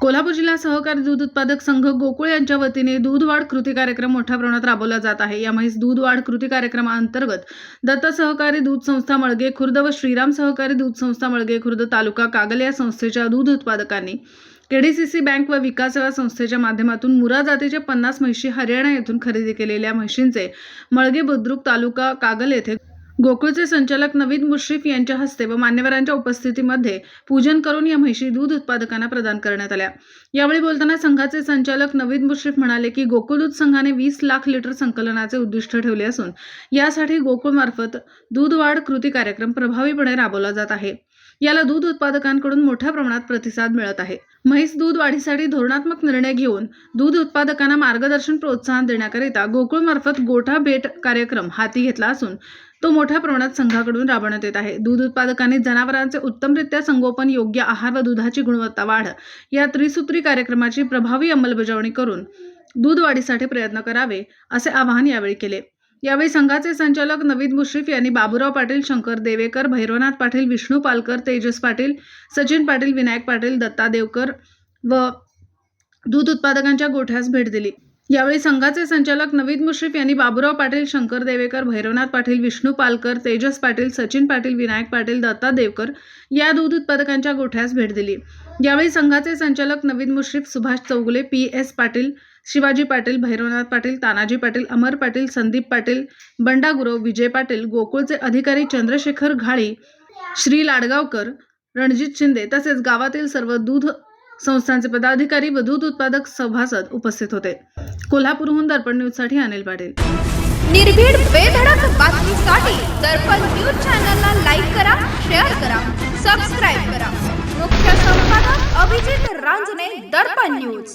कोल्हापूर जिल्हा सहकारी दूध उत्पादक संघ गोकुळ यांच्या वतीने दूध वाढ कृती कार्यक्रम मोठ्या प्रमाणात राबवला जात आहे. या म्हैस दूध वाढ कृती कार्यक्रमाअंतर्गत दत्त सहकारी दूध संस्था मळगे खुर्द व श्रीराम सहकारी दूध संस्था मळगे खुर्द तालुका कागल या संस्थेच्या दूध उत्पादकांनी केडीसीसी बँक व विकास सेवा संस्थेच्या माध्यमातून मुरा जातीच्या पन्नास म्हशी हरियाणा येथून खरेदी केलेल्या म्हशींचे मळगे बुद्रुक तालुका कागल येथे गोकुळचे संचालक नवीद मुश्रीफ यांच्या हस्ते व मान्यवरांच्या उपस्थितीमध्ये पूजन करून या म्हशी दूध उत्पादकांना प्रदान करण्यात आल्या. यावेळी बोलताना संघाचे संचालक नवीद मुश्रीफ म्हणाले की गोकुळ दूध संघाने वीस लाख लिटर संकलनाचे उद्दिष्ट ठेवले असून यासाठी गोकुळमार्फत दूध वाढ कृती कार्यक्रम प्रभावीपणे राबवला जात आहे. याला दूध उत्पादकांकडून मोठ्या प्रमाणात प्रतिसाद मिळत आहे. म्हैस दूध वाढीसाठी धोरणात्मक निर्णय घेऊन दूध उत्पादकांना मार्गदर्शन प्रोत्साहन देण्याकरिता गोकुळमार्फत गोठा भेट कार्यक्रम हाती घेतला असून तो मोठ्या प्रमाणात संघाकडून राबवण्यात येत आहे. दूध उत्पादकांनी जनावरांचे उत्तमरित्या संगोपन योग्य आहार व दुधाची गुणवत्ता वाढ या त्रिसूत्री कार्यक्रमाची प्रभावी अंमलबजावणी करून दूध वाढीसाठी प्रयत्न करावे असे आवाहन यावेळी केले. यावेळी संघाचे संचालक नवीद मुश्रीफ यांनी बाबुराव पाटील शंकर देवेकर भैरवनाथ पाटील विष्णू पालकर तेजस पाटील सचिन पाटील विनायक पाटील दत्ता देवकर व दूध उत्पादकांच्या गोठ्यास भेट दिली. यावेळी संघाचे संचालक नवीद मुश्रीफ यांनी बाबुराव पाटील शंकर देवेकर भैरवनाथ पाटील विष्णू पालकर तेजस पाटील सचिन पाटील विनायक पाटील दत्ता देवकर या दूध उत्पादकांच्या गोठ्यास भेट दिली. यावेळी संघाचे संचालक नवीद मुश्रीफ सुभाष चौगुले पी. एस. पाटील शिवाजी पाटील भैरवनाथ पाटील तानाजी पाटील अमर पाटील संदीप पाटील बंडा गुरव विजय पाटील गोकुळचे अधिकारी चंद्रशेखर घाळी श्री लाडगावकर रणजित शिंदे तसेच गावातील सर्व दूध संस्थांचे पदाधिकारी व दूध उत्पादक सभासद उपस्थित होते. कोल्हापूरहून दर्पण न्यूजसाठी अनिल पाटील. निर्भीड बेधडक बातमीसाठी दर्पण न्यूज चॅनलला लाईक करा शेअर करा सबस्क्राईब करा. मुख्य संपादक अभिजित रांजणे दर्पण न्यूज.